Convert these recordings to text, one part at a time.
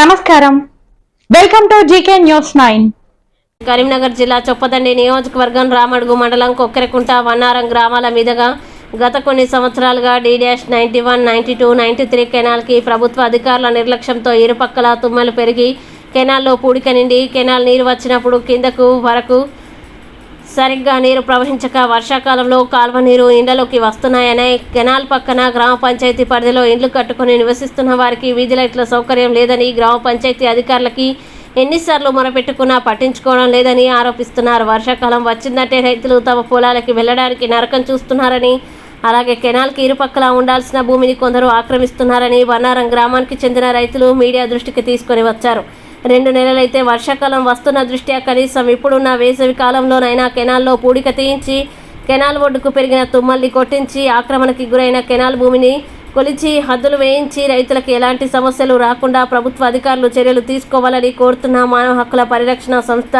నమస్కారం. Welcome to GK news nine. Karimnagar జిల్లా చొప్పదండి నియోజకవర్గం రామడుగు మండలం కొక్కెరకుంట వన్నారం గ్రామాల మీదుగా గత కొన్ని సంవత్సరాలుగా D dash ninety one ninety two ninety three కెనాల్కి ప్రభుత్వ అధికారుల నిర్లక్ష్యంతో ఇరుపక్కల తుమ్మలు పెరిగి కెనాల్లో పూడిక నిండి కెనాల్ నీరు వచ్చినప్పుడు కిందకు వరకు సరిగ్గా నీరు ప్రవహించక వర్షాకాలంలో కాలువ నీరు ఇండ్లలోకి వస్తున్నాయనే కెనాల్ పక్కన గ్రామ పంచాయతీ పరిధిలో ఇండ్లు కట్టుకుని నివసిస్తున్న వారికి వీధి లైట్ల సౌకర్యం లేదని గ్రామ పంచాయతీ అధికారులకి ఎన్నిసార్లు మొరపెట్టుకున్నా పట్టించుకోవడం లేదని ఆరోపిస్తున్నారు. వర్షాకాలం వచ్చిందంటే రైతులు తమ పొలాలకి వెళ్ళడానికి నరకం చూస్తున్నారని అలాగే కెనాల్కి ఇరుపక్కల ఉండాల్సిన భూమిని కొందరు ఆక్రమిస్తున్నారని వన్నారం గ్రామానికి చెందిన రైతులు మీడియా దృష్టికి తీసుకొని వచ్చారు. రెండు నెలలైతే వర్షాకాలం వస్తున్న దృష్ట్యా కనీసం ఇప్పుడున్న వేసవి కాలంలోనైనా కెనాల్లో పూడిక తీయించి కెనాల్ ఒడ్డుకు పెరిగిన తుమ్మల్ని కొట్టించి ఆక్రమణకి గురైన కెనాల్ భూమిని కొలిచి హద్దులు వేయించి రైతులకు ఎలాంటి సమస్యలు రాకుండా ప్రభుత్వ అధికారులు చర్యలు తీసుకోవాలని కోరుతున్న మానవ హక్కుల పరిరక్షణ సంస్థ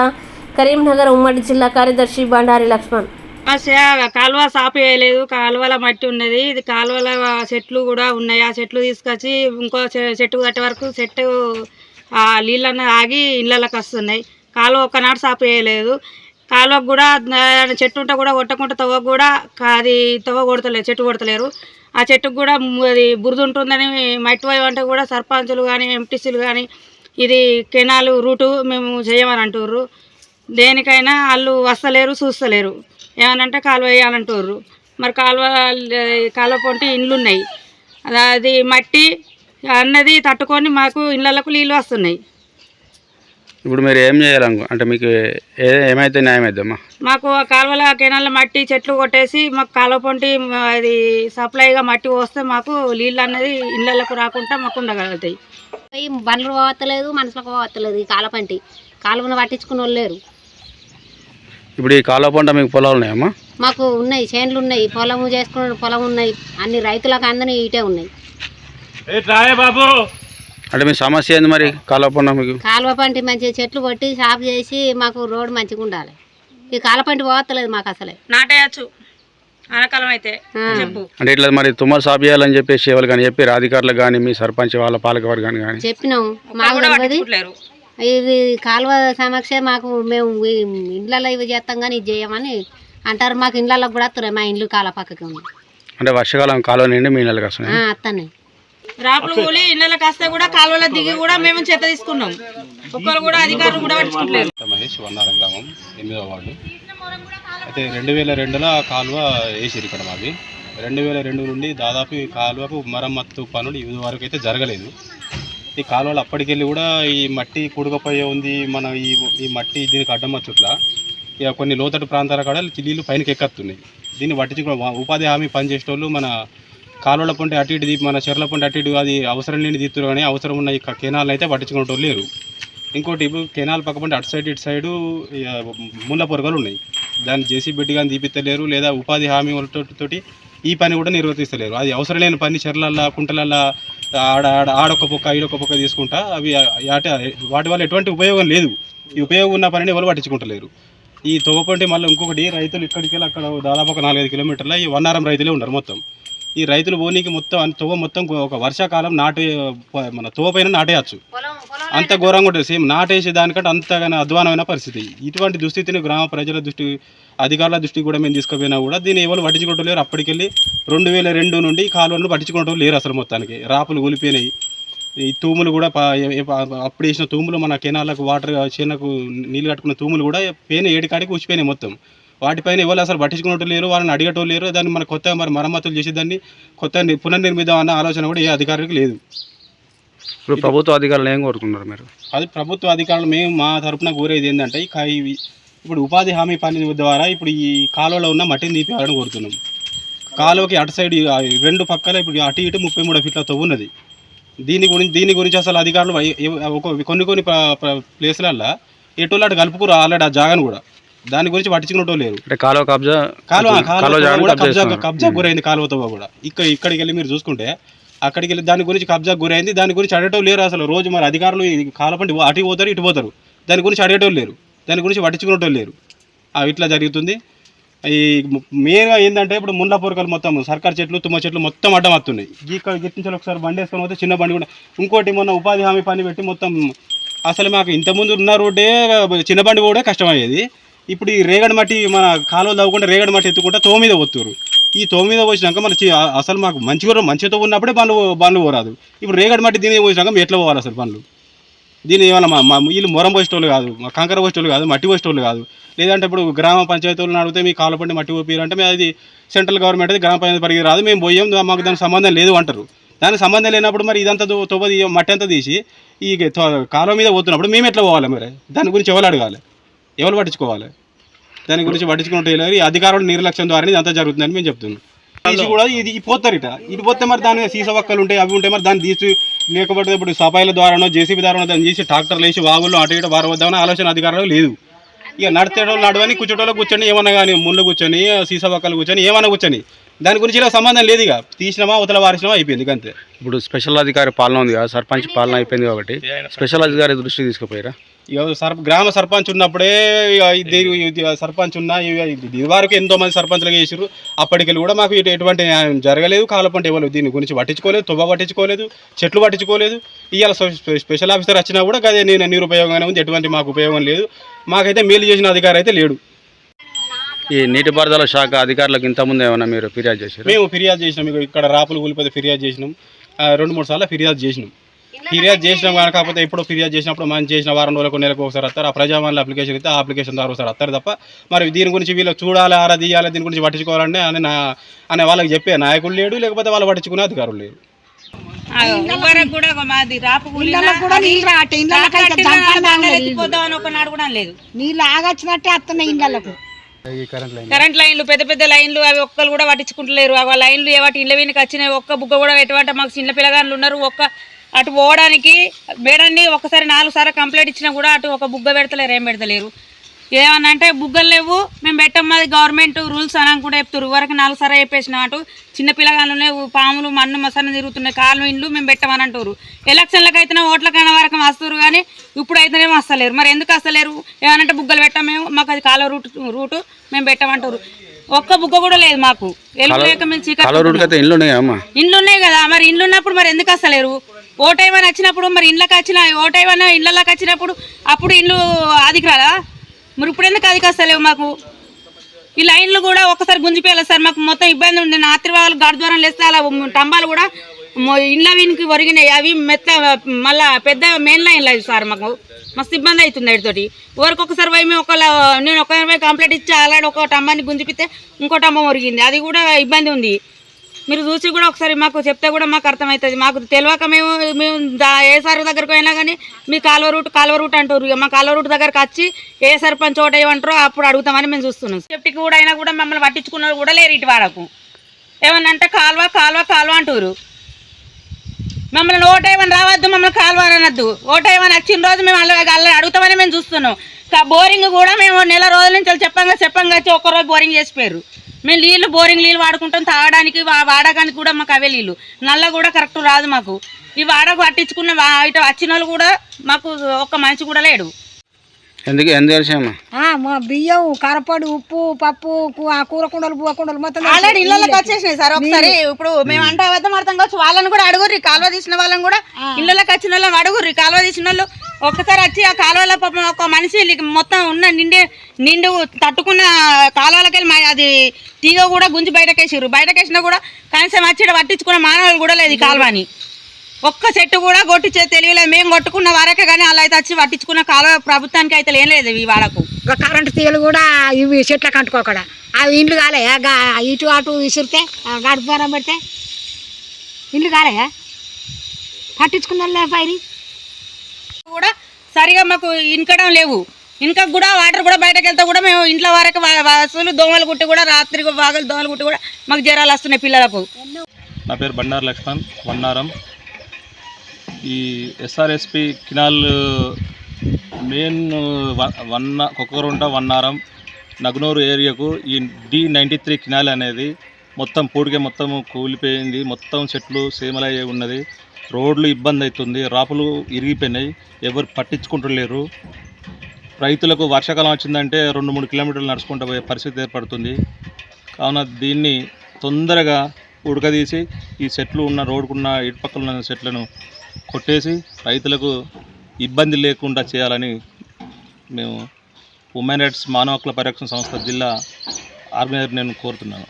కరీంనగర్ ఉమ్మడి జిల్లా కార్యదర్శి బండారి లక్ష్మణ్. కాలువ సాపేయలేదు కాలువల మట్టి ఉన్నది. ఇది కాలువల చెట్లు కూడా ఉన్నాయి. ఆ చెట్లు తీసుకొచ్చి ఇంకో చె- చెట్టు కట్టే వరకు చెట్టు ఆ నీళ్ళన్న ఆగి ఇళ్ళకి వస్తున్నాయి. కాలువ ఒక్కనాడు సాపేయలేదు కాలువకు కూడా చెట్టు ఉంటే కూడా కొట్టకుండా తవ్వ కూడా కా- అది తవ్వ కొడతలేరు చెట్టు కొడతలేరు. ఆ చెట్టుకు కూడా అది బురద ఉంటుందని మట్టి పోయి అంటే కూడా సర్పంచులు కానీ ఎంపీసీలు కానీ ఇది కెనాలు రూటు మేము చేయమని అంటుర్రు. దేనికైనా వాళ్ళు వస్తలేరు చూస్తలేరు. ఏమనంటే కాలువ వేయాలంటుర్రు. మరి కాలువ కాలువ పొంటి ఇండ్లు ఉన్నాయి అది మట్టి అన్నది తట్టుకొని మాకు ఇళ్ళకు నీళ్ళు వస్తున్నాయి. ఇప్పుడు మీరు ఏం చేయాలను అంటే మీకు ఏమైతే న్యాయం అవుద్దమ్మా మాకు ఆ కాలువల కెనాల మట్టి చెట్లు కొట్టేసి మాకు కాలువ పొంటి అది సప్లైగా మట్టి పోస్తే మాకు నీళ్ళు అన్నది ఇళ్ళకు రాకుండా మాకు ఉండగలుగుతాయి. బండ్లు పోవత్తలేదు మనుషులకు పోవత్తలేదు ఈ కాలపంటి కాలువను పట్టించుకుని వాళ్ళు లేరు. ఇప్పుడు ఈ కాలువ పంట మీకు పొలాలు ఉన్నాయమ్మా? మాకు ఉన్నాయి చేన్లు ఉన్నాయి పొలము చేసుకున్న పొలం ఉన్నాయి. అన్ని రైతులకు అందని ఇటే ఉన్నాయి. అంటే మీ సమస్య ఏంది మరి? కాలువ పంట మీకు? కాలువ పంటి మంచి చెట్లు కొట్టి సాఫ్ చేసి మాకు రోడ్డు మంచిగా ఉండాలి. ఈ కాలపంటి పోవత్తలేదు మాకు అసలే. నాటేయచ్చు. ఆనకాలం అయితే ఆ. చెప్పు. అంటే ఇట్లా మరి తుమ్మలు సాపు చేయాలని చెప్పేసి ఎవరు కానీ చెప్పి అధికారులకు కానీ మీ సర్పంచ్ వాళ్ళ పాలక వర్గాన్ని కానీ? చెప్పినాం. మాకు తెలియదు. ఇది కాలువ సమక్షే మాకు మేము ఇండ్లలో ఇవి చేస్తాం కానీ ఇది చేయమని అంటారు. మాకు ఇండ్లలో కూడా వస్తున్నాయి మా ఇండ్లు కాల పక్కకి ఉంది. అంటే వర్షాకాలం కాలువ నిండి మీ నెలలకు వస్తున్నాయి? అత్తన్నాయి. రాపులు కూలి ఇళ్ళకి వస్తే కూడా కాలువల దిగి కూడా మేము చెత్త తీసుకున్నాం. ఒక్కరు కూడా అధికారులు కూడా పట్టించుకుంటలేరు మహేష్ వన్నారం గ్రామం ఎనిమిదవ వార్డు. అయితే రెండు వేల రెండులో ఆ కాలువ వేసిరు ఇక్కడ మాది. రెండు వేల రెండు నుండి దాదాపు ఈ కాలువకు మరమ్మత్తు పనులు ఇది వరకు అయితే జరగలేదు. ఈ కాలువలు అప్పటికెళ్ళి కూడా ఈ మట్టి కుడుకపోయే ఉంది. మన ఈ ఈ మట్టి దీనికి అడ్డమచ్చుట్ల ఇక కొన్ని లోతట్టు ప్రాంతాల కాడ నీళ్ళు పైనకి ఎక్కత్తున్నాయి. దీన్ని పట్టించుకో ఉపాధి హామీ పనిచేసేటోళ్ళు మన కాలువల పంటే అటు ఇటు మన చెర్ల పంటే అటు ఇటు అది అవసరం లేని తీస్తున్నారు కానీ అవసరం ఉన్న కెనాల్ అయితే పట్టించుకునేటోళ్ళు లేరు. ఇంకోటి ఇప్పుడు కెనాల్ పక్కపంటే అటు సైడ్ ఇటు సైడు ముళ్ళ పొరగలు ఉన్నాయి. దాన్ని జేసీ పెట్టి కానీ తీపిత్తలేరు లేదా ఉపాధి హామీ తోటి ఈ పని కూడా నిర్వర్తిస్తలేరు. అది అవసరం లేని పని చెర్లల్లా కుంటలల్లా ఆడ ఆడ ఆడొక్క పొక్క ఈడొక్క పొక్క తీసుకుంటా అవి వాటి వల్ల ఎటువంటి ఉపయోగం లేదు. ఈ ఉపయోగం ఉన్న పనిని ఎవరు పట్టించుకుంటలేరు. ఈ తొవ్వపంటి మళ్ళీ ఇంకొకటి రైతులు ఇక్కడికి వెళ్ళి అక్కడ దాదాపు ఒక నాలుగైదు కిలోమీటర్ల ఈ వన్నారం రైతులే ఉన్నారు మొత్తం. ఈ రైతులు పోనీకి మొత్తం తొవ్వ మొత్తం ఒక వర్షాకాలం నాటే మన తొవ్వ పైన నాటేయచ్చు. అంత ఘోరంగా ఉంటుంది. సేమ్ నాటేసే దానికంటే అంతగానే అధ్వానమైన పరిస్థితి. ఇటువంటి దుస్థితిని గ్రామ ప్రజల దృష్టి అధికారుల దృష్టికి కూడా మేము తీసుకుపోయినా కూడా దీన్ని ఎవరు పట్టించుకోవటం లేరు. అప్పటికెళ్ళి రెండు వేల రెండు నుండి కాలువలను పట్టించుకోవటం లేరు అసలు మొత్తానికి. రాపులు కూలిపోయినాయి. ఈ తూములు కూడా అప్పుడు వేసిన తూములు మన కెనాలకు వాటర్ చేనకు నీళ్ళు కట్టుకున్న తూములు కూడా పేన ఏడికాడికి ఊసిపోయినాయి మొత్తం. వాటిపైన ఎవరు అసలు పట్టించుకున్నట్టు లేరు వాళ్ళని అడిగటం లేరు. దాన్ని మన కొత్తగా మరి మరమ్మతులు చేసి దాన్ని కొత్త పునర్నిర్మిద్దాం అన్న ఆలోచన కూడా ఏ అధికారికి లేదు. ఇప్పుడు ప్రభుత్వ అధికారులు ఏం కోరుతున్నారు మీరు? అది ప్రభుత్వ అధికారులు మేము మా తరపున కోరేది ఏంటంటే ఈ ఇప్పుడు ఉపాధి హామీ పని ద్వారా ఇప్పుడు ఈ కాలువలో ఉన్న మట్టిని తీపియాలని కోరుతున్నాం. కాలువకి అటు సైడ్ రెండు పక్కల ఇప్పుడు అటు ఇటు ముప్పై మూడు ఫీట్ల తవ్వు ఉన్నది. దీని గురించి దీని గురించి అసలు అధికారులు కొన్ని కొన్ని ప్లేసులల్లో ఎటు అటు కలుపుకురు ఆల్రెడీ ఆ జాగాను కూడా. దాని గురించి పట్టించుకున్నట్టు లేరు. అంటే కాలువ కబ్జా కాలువ కబ్జా కబ్జా గురైంది కాలువతో కూడా. ఇక్కడ ఇక్కడికి వెళ్ళి మీరు చూసుకుంటే అక్కడికి వెళ్ళి దాని గురించి కబ్జా గురైంది దాని గురించి అడగటం లేరు అసలు. రోజు మరి అధికారులు ఈ కాలపంటి అటు పోతారు ఇటు పోతారు. దాని గురించి అడిగేటోళ్ళు లేరు. దాని గురించి పట్టించుకునేటోళ్ళు లేరు. ఆ, ఇట్లా జరుగుతుంది. ఈ మెయిన్గా ఏంటంటే ఇప్పుడు ముండ్ల పొరకలు మొత్తం సర్కార్ చెట్లు తుమ్మ చెట్లు మొత్తం అడ్డం వస్తున్నాయి ఇక్కడ గిట్టించాలి ఒకసారి బండి వేసుకొని పోతే చిన్న బండి కూడా. ఇంకోటి మొన్న ఉపాధి హామీ పని పెట్టి మొత్తం అసలు మాకు ఇంతకుముందు ఉన్న రోడ్డే చిన్న బండి కూడా కష్టమయ్యేది. ఇప్పుడు ఈ రేగడి మట్టి మన కాలువలు తవ్వకుండా రేగడి మట్టి ఎత్తుకుంటే తో మీద ఈ తో మీద పోసినాక మన అసలు మాకు మంచిగా మంచితో ఉన్నప్పుడే బండ్లు బండ్లు పోరాదు. ఇప్పుడు రేగడి మట్టి దీని పోసినాక మేము ఎట్లా పోవాలి అసలు బండ్లు? దీని ఏమన్నా మా మా వీళ్ళు మొరం పోసేటోళ్ళు కాదు మా కంకర పోసేటోళ్ళు కాదు మట్టి పోసేటోళ్ళు కాదు. లేదంటే ఇప్పుడు గ్రామ పంచాయతీలను అడిగితే మీ కాలపండి మట్టి పోపిరంటే మేము అది సెంట్రల్ గవర్నమెంట్ అది గ్రామ పంచాయతీ పరిగి రాదు మేము పోయాం మాకు దానికి సంబంధం లేదు అంటారు. దానికి సంబంధం లేనప్పుడు మరి ఇదంతా దో- తొవ్వ తీయ మట్టి అంతా తీసి ఈ కాలువ మీద పోతున్నప్పుడు మేము ఎట్లా పోవాలి మరి? దాని గురించి ఎవరు అడగాలి? ఎవరు పట్టించుకోవాలి? దాని గురించి పట్టించుకుంటే అధికారుల నిర్లక్ష్యం ద్వారా ఇదంతా జరుగుతుందని మేము చెప్తున్నాం. తీసి కూడా ఇది పోతారు ఇట ఇది పోతే మరి దాని సీస వక్కలు ఉంటాయి అవి ఉంటాయి మరి దాన్ని తీసి లేకపోతే ఇప్పుడు సఫాయిల ద్వారానో జేసీబీ ద్వారానో దాన్ని చేసి ట్రాక్టర్లు వేసి వాగుల్లో అటు ఇటు వారవద్దామని ఆలోచన అధికారులు లేదు. ఇక నడిచేటోళ్ళు నడవని కూర్చోటోళ్ళు కూర్చొని ఏమన్నా కానీ ముళ్ళు కూర్చొని సీస వక్కలు కూర్చొని ఏమన్నా కూర్చొని దాని గురించి ఇలా సంబంధం లేదు ఇక. తీసినామా ఉతల వారిసినామా అయిపోయింది అంతే. ఇప్పుడు స్పెషల్ అధికారి పాలన ఉంది కదా సర్పంచ్ పాలన అయిపోయింది కాబట్టి స్పెషల్ అధికారి దృష్టికి తీసుకుపోయారా? సర్ గ్రామ సర్పంచ్ ఉన్నప్పుడే సర్పంచ్ ఉన్న ఇది వరకు ఎంతో మంది సర్పంచ్లుగా చేసారు అప్పటికెళ్ళి కూడా మాకు ఎటువంటి న్యాయం జరగలేదు. కాలపంట ఇవ్వలేదు దీని గురించి పట్టించుకోలేదు తువ్వ పట్టించుకోలేదు చెట్లు పట్టించుకోలేదు. ఇవాళ స్పె- స్పెషల్ ఆఫీసర్ వచ్చినా కూడా అదే నేను నిరుపయోగంగానే ఉంది ఎటువంటి మాకు ఉపయోగం లేదు. మాకైతే మేలు చేసిన అధికారి అయితే లేడు. ఈ నీటిపారుదల శాఖ అధికారులకు ఇంతకుముందు ఏమైనా మీరు ఫిర్యాదు చేశారు మేము ఫిర్యాదు చేసినాం ఇక ఇక్కడ రాపులు కూలిపోతే ఫిర్యాదు చేసినాం. రెండు మూడు సార్లు ఫిర్యాదు చేసినాం. ఫిర్యాదు చేసినాం కానీ కాకపోతే ఎప్పుడో ఫిర్యాదు చేసినప్పుడు మనం చేసిన వారం రోజులకు నెలకు ఒకసారి వస్తారు. ఆ ప్రజావాణిలో అప్లికేషన్ ఇస్తే ఆ అప్లికేషన్ ద్వారా ఒకసారి వస్తారు తప్ప మరి దీని గురించి వీళ్ళు చూడాలి ఆరా తీయాలి దీని గురించి పట్టించుకోవాలంటే అని నా అనే వాళ్ళకి చెప్పే నాయకులు లేడు లేకపోతే వాళ్ళు పట్టించుకునే అధికారులు అయితే లేదు. నీళ్ళు ఆగొచ్చినట్టే వస్తున్నాయి ఇళ్ళకు. కరెంట్ లైన్లు పెద్ద పెద్ద లైన్లు అవి ఒక్కరు కూడా పట్టించుకుంటలేరు. ఆ లైన్లు ఏవాటి ఇళ్ళ వీనికి వచ్చినాయి ఒక్క బుగ్గ కూడా ఎటువంటి మాకు చిన్న పిల్లగాళ్ళు ఉన్నారు ఒక్క అటు పోవడానికి మేడండి ఒకసారి నాలుగు సార్లు కంప్లైంట్ ఇచ్చినా కూడా అటు ఒక బుగ్గ పెడతలేరు ఏం పెడతలేరు. ఏమన్నా అంటే బుగ్గలు లేవు మేము పెట్టమ్మది గవర్నమెంట్ రూల్స్ అని కూడా చెప్తారు వరకు నాలుగు సార్లు చెప్పేసిన అటు. చిన్న పిల్లగాళ్ళనే పాములు మన్ను మసన్న తిరుగుతున్నాయి కాళ్ళు ఇండ్లు మేము పెట్టమని అంటారు ఎలక్షన్లకు అయితేనే ఓట్లకైనా వరకు వస్తారు కానీ ఇప్పుడు అయితేనే వస్తలేరు. మరి ఎందుకు వస్తలేరు? ఏమనంటే బుగ్గలు పెట్టాం మేము మాకు అది కాలువ రూట్ రూటు మేము పెట్టమంటారు ఒక్క బుగ్గ కూడా లేదు మాకు. ఎలుగు లేక మేము చీకటి ఇండ్లు ఉన్నాయి కదా మరి ఇండ్లు ఉన్నప్పుడు మరి ఎందుకు వస్తలేరు? ఓటేమని వచ్చినప్పుడు మరి ఇండ్లకు వచ్చిన ఓటేమన్నా ఇళ్ళకి వచ్చినప్పుడు అప్పుడు ఇల్లు అదికి రాదా? మరి ఇప్పుడు ఎందుకు అదికి వస్తలేవు మాకు? ఈ లైన్లు కూడా ఒకసారి గుంజిపోయాలి సార్. మాకు మొత్తం ఇబ్బంది ఉంది రాత్రి వాళ్ళు గడి లేస్తే అలా టంబాలు కూడా మొ- ఇండ్ల వీనికి ఒరిగినాయి. అవి మెత్త మళ్ళా పెద్ద మెయిన్ లైన్ లేదు సార్ మాకు. మస్తు ఇబ్బంది అవుతుంది వాటితోటి. ఎవరికి పోయి మేము ఒకళ్ళ నేను ఒక కంప్లైంట్ ఇచ్చి అలాంటి ఒక టంబాన్ని గుంజిపితే ఇంకో టంబం ఒరిగింది. అది కూడా ఇబ్బంది ఉంది. మీరు చూసి కూడా ఒకసారి మాకు చెప్తే కూడా మాకు అర్థమవుతుంది. మాకు తెలియక మేము మేము ఏ సార్ దగ్గరకు అయినా కానీ మీ కాలువ రూట్ కాలువ రూట్ అంటారు. ఇక మా కాలువ రూట్ దగ్గరకు వచ్చి ఏ సర్పంచ్ ఓట ఏమంటారో అప్పుడు అడుగుతామని మేము చూస్తున్నాం. సేఫ్టీకి కూడా అయినా కూడా మమ్మల్ని పట్టించుకున్నారు కూడా లేరు ఇటు వాడకు. ఏమన్నా అంటే కాలువ కాలువ కాలువ అంటారు. మమ్మల్ని ఓటేమని రావద్దు మమ్మల్ని కాలువ అనొద్దు. ఓటేయమని వచ్చిన రోజు మేము అల్ల అల్ల అడుగుతామని మేము చూస్తున్నాం. బోరింగ్ కూడా మేము నెల రోజుల నుంచి చెప్పంగా చెప్పంగా వచ్చి ఒక్క రోజు బోరింగ్ చేసిపోయారు. మేము నీళ్ళు బోరింగ్ నీళ్ళు వాడుకుంటాం తాగడానికి వా- వాడకానికి కూడా మాకు అవే నీళ్ళు నల్ల కూడా కరెక్ట్ రాదు మాకు. ఈ వాడకు పట్టించుకున్న ఇటు వచ్చిన వాళ్ళు కూడా మాకు ఒక్క మనిషి కూడా లేడు. ఎందుకు మా బియ్యం కరపడి ఉప్పు పప్పు ఆ కూర కుండలు కుండలు మొత్తం ఆల్రెడీ ఇళ్ళకి వచ్చేసినాయి సార్ ఒకసారి. ఇప్పుడు మేము అంటే అబద్ధం అర్థం కావచ్చు వాళ్ళని కూడా అడుగుర్రి కాలువ తీసిన వాళ్ళని కూడా ఇళ్ళకి వచ్చిన వాళ్ళని అడుగుర్రి కాలువ తీసిన వాళ్ళు. ఒక్కసారి వచ్చి ఆ కాలువలో పాపం ఒక మనిషి మొత్తం ఉన్న నిండి నిండు తట్టుకున్న కాలువలకి అది తీగ కూడా గుంజి బయటకేసారు బయటకేసినా కూడా కనీసం వచ్చి పట్టించుకున్న మానవులు కూడా లేదు ఈ కాలువని. ఒక్క చెట్టు కూడా కొట్టించే తెలియలేదు మేము కొట్టుకున్న వరకే కానీ అలా అయితే వచ్చి పట్టించుకున్న కాలువ ప్రభుత్వానికి అయితే ఏం లేదు ఈ వాళ్ళకు కరెంటు తీగలు కూడా ఇవి చెట్లకు అంటుకోకడ అవి ఇండ్లు కాలే. ఇటు అటు విసిరితే గడుపు పెడితే ఇండ్లు కాలే. పట్టించుకున్న పైరి కూడా సరిగా మాకు ఇనకడం లేవు. ఇంకా కూడా వాటర్ కూడా బయటకు వెళ్తే కూడా మేము ఇంట్లో వరకు వా- వసూలు దోమలు కుట్టి కూడా రాత్రి వాగలు దోమలు కుట్టి కూడా మాకు జ్వరాలు వస్తున్నాయి పిల్లలకు. నా పేరు బండారు లక్ష్మణ్ వన్నారం. ఈ ఎస్ఆర్ఎస్పి కినాల్ మెయిన్ వన్న కొక్కరుంట వన్నారం నగ్నూరు ఏరియాకు ఈ డి నైంటీ త్రీ కినాల్ అనేది మొత్తం పూడికే మొత్తం కూలిపోయింది. మొత్తం చెట్లు సేమలయ్యే ఉన్నది. రోడ్లు ఇబ్బంది అవుతుంది రాపులు ఇరిగిపోయినాయి ఎవరు పట్టించుకుంటలేరు. రైతులకు వర్షాకాలం వచ్చిందంటే రెండు మూడు కిలోమీటర్లు నడుచుకుంటూ పోయే పరిస్థితి ఏర్పడుతుంది. కావున దీన్ని తొందరగా ఉడకదీసి ఈ చెట్లు ఉన్న రోడ్డుకున్న ఇటుపక్కల ఉన్న చెట్లను కొట్టేసి రైతులకు ఇబ్బంది లేకుండా చేయాలని మేము ఉమెన్ రైట్స్ మానవ హక్కుల పరిరక్షణ సంస్థ జిల్లా ఆర్గనైజర్ నేను కోరుతున్నాను.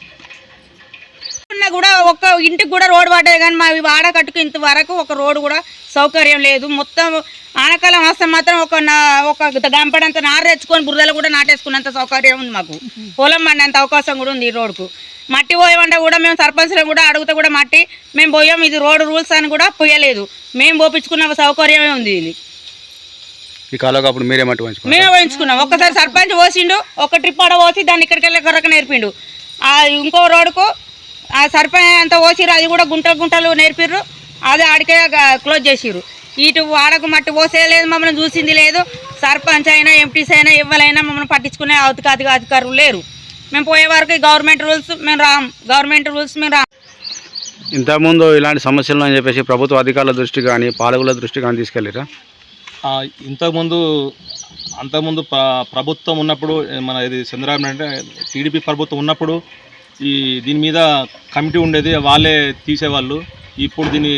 ఉన్నా కూడా ఒక ఇంటికి కూడా రోడ్డు పడ్డది కానీ మా వాడ కట్టుకు ఇంతవరకు ఒక రోడ్డు కూడా సౌకర్యం లేదు. మొత్తం ఆనకాలం వస్తే మాత్రం ఒక నా ఒక గంపడంత నార తెచ్చుకొని బురదలు కూడా నాటేసుకున్నంత సౌకర్యం ఉంది మాకు. పొలం పండేంత అవకాశం కూడా ఉంది ఈ రోడ్డుకు మట్టి పోయమంటే కూడా మేము సర్పంచ్లను కూడా అడిగితే కూడా మట్టి మేము పోయాం. ఇది రోడ్డు రూల్స్ అని కూడా పోయలేదు. మేము పోపించుకున్న సౌకర్యమే ఉంది ఇది. ఈ కాలువకు అప్పుడు మీరే మట్టి పంచుకున్నారు మేమే పోయించుకున్నాం. ఒక్కసారి సర్పంచ్ పోసిండు ఒక ట్రిప్ ఆడ పోసి దాన్ని ఇక్కడికి వెళ్ళి కొరక నేర్పిండు. ఆ ఇంకో రోడ్డుకు ఆ సర్పంచ్ అంత పోసిర్రు అది కూడా గుంటలు గుంటలు నేర్పిర్రు. అది ఆడికే క్లోజ్ చేసిర్రు. ఇటు వాడకు మట్టి పోసేయలేదు మమ్మల్ని చూసింది లేదు. సర్పంచ్ అయినా ఎంపీస్ అయినా ఎవరైనా మమ్మల్ని పట్టించుకునే అవతిక అధికారులు లేరు. మేము పోయే వరకు గవర్నమెంట్ రూల్స్ మేము రాం. గవర్నమెంట్ రూల్స్ మేము రాం. ఇంతకుముందు ఇలాంటి సమస్యలు అని చెప్పేసి ప్రభుత్వ అధికారుల దృష్టి కానీ పాలకుల దృష్టి కానీ తీసుకెళ్ళిరా? ఆ, ఇంతకుముందు అంతకుముందు ప్ర ప్రభుత్వం ఉన్నప్పుడు మన ఇది చంద్రబాబు అంటే టీడీపీ ప్రభుత్వం ఉన్నప్పుడు ఈ దీని మీద కమిటీ ఉండేది వాళ్ళే తీసేవాళ్ళు. ఇప్పుడు దీన్ని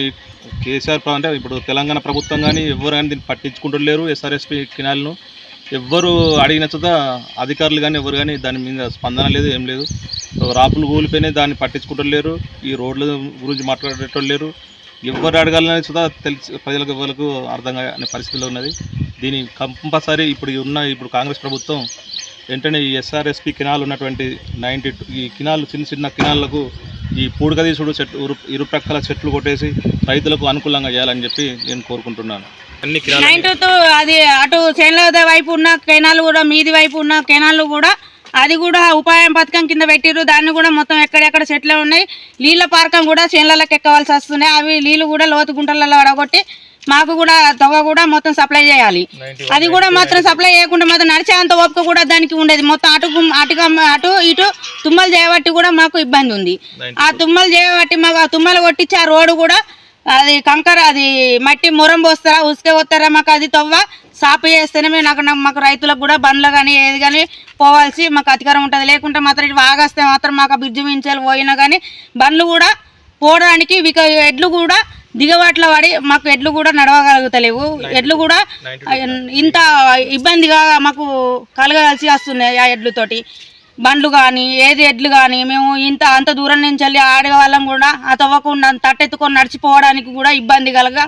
కేసీఆర్ అంటే ఇప్పుడు తెలంగాణ ప్రభుత్వం కానీ ఎవరు కానీ దీన్ని పట్టించుకుంటలేరు ఎస్ఆర్ఎస్పి కినాల్ను ఎవ్వరు అడిగిన చోట అధికారులు కానీ ఎవరు కానీ దాని మీద స్పందన లేదు ఏం లేదు. రాపులు కూలిపోయినాయి దాన్ని పట్టించుకుంటలేరు. ఈ రోడ్ల గురించి మాట్లాడేటోళ్ళు లేరు ఎవరు అడగాలని సుధా తెలిసి ప్రజలకు ఎవరికి అర్థం కాని పరిస్థితిలో ఉన్నది. దీని కంపల్సరీ ఇప్పుడు ఉన్న ఇప్పుడు కాంగ్రెస్ ప్రభుత్వం వెంటనే ఈ ఎస్ఆర్ఎస్పి కినాలు ఉన్నటువంటి నైంటీ ఈ కినాలు చిన్న చిన్న కినాలకు ఈ పూడకదీసుడు చెట్లు ఇరు ఇరుప్రక్కల చెట్లు కొట్టేసి రైతులకు అనుకూలంగా చేయాలని చెప్పి నేను కోరుకుంటున్నాను. అన్ని కినాలు నైన్ టూ అది అటు చేనుల వైపు ఉన్న కెనాలు కూడా మీది వైపు ఉన్న కెనాలు కూడా అది కూడా ఉపాయం పథకం కింద పెట్టిర్రు. దాన్ని కూడా మొత్తం ఎక్కడెక్కడ చెట్లే ఉన్నాయి. నీళ్ళ పార్కం కూడా చేనులకు ఎక్కవలసి వస్తున్నాయి. అవి నీళ్ళు కూడా లోతు గుంటలలో వడగొట్టి మాకు కూడా తొగ కూడా మొత్తం సప్లై చేయాలి. అది కూడా మాత్రం సప్లై చేయకుండా మాత్రం నడిచే అంత ఓపిక కూడా దానికి ఉండేది. మొత్తం అటు అటు అటు ఇటు తుమ్మలు చేయబట్టి కూడా మాకు ఇబ్బంది ఉంది. ఆ తుమ్మలు చేయబట్టి మాకు ఆ తుమ్మలు కొట్టించి ఆ రోడ్డు కూడా అది కంకర అది మట్టి మొరం పోస్తారా ఉసుకే పోస్తారా మాకు అది తవ్వ. సాపు చేస్తేనే మేము నాకు మాకు రైతులకు కూడా బండ్లు కానీ ఏది కానీ పోవాల్సి మాకు అధికారం ఉంటుంది. లేకుంటే మాత్రం ఇటు వాగేస్తే మాత్రం మాకు బ్రిడ్జి మించాలి పోయినా కానీ బండ్లు కూడా పోవడానికి ఎడ్లు కూడా దిగబాట్ల పడి మాకు ఎడ్లు కూడా నడవగలుగుతలేవు. ఎడ్లు కూడా ఇంత ఇబ్బందిగా మాకు కలగాల్సి వస్తున్నాయి ఆ ఎడ్లతోటి. బండ్లు కానీ ఏది ఎడ్లు కానీ మేము ఇంత అంత దూరం నుంచి వెళ్ళి ఆడవాళ్ళం కూడా ఆ తవ్వకుండా తట్టెత్తుకొని నడిచిపోవడానికి కూడా ఇబ్బంది కలగా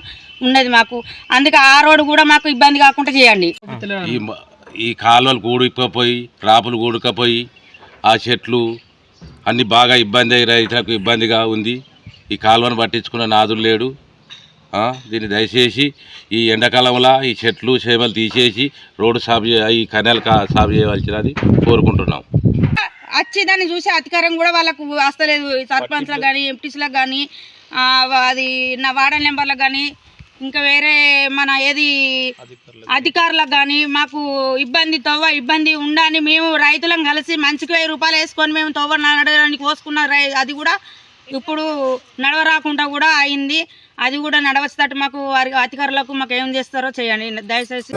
ఉన్నది మాకు. అందుకే ఆ రోడ్డు కూడా మాకు ఇబ్బంది కాకుండా చేయండి. ఈ కాలువలు కూడుకపోయి రాపులు కూడుకపోయి ఆ చెట్లు అన్ని బాగా ఇబ్బంది అయ్యి రైతులకు ఇబ్బందిగా ఉంది. ఈ కాలువను పట్టించుకున్న నాదులు లేడు. దీన్ని దయచేసి ఈ ఎండాకాలంలో ఈ చెట్లు చేమలు తీసేసి రోడ్డు సాగు ఈ కెనాల్ కా- సాగు చేయవలసినది కోరుకుంటున్నాం. వచ్చి దాన్ని చూసి అధికారం కూడా వాళ్ళకు వస్తలేదు. సర్పంచ్లకు కానీ ఎంపీసీలకు కానీ అది నా వార్డన్ నెంబర్లకు కానీ ఇంకా వేరే మన ఏది అధికారులకు కానీ మాకు ఇబ్బంది తవ్వ ఇబ్బంది ఉండని మేము రైతులను కలిసి మంచికి వెయ్యి రూపాయలు వేసుకొని మేము తవ్వ నడవడానికి పోసుకున్న రై అది కూడా ఇప్పుడు నడవరాకుండా కూడా అయింది. అది కూడా నడవచ్చు మాకు అధికారులకు మాకు ఏం చేస్తారో చేయండి. దయచేసి.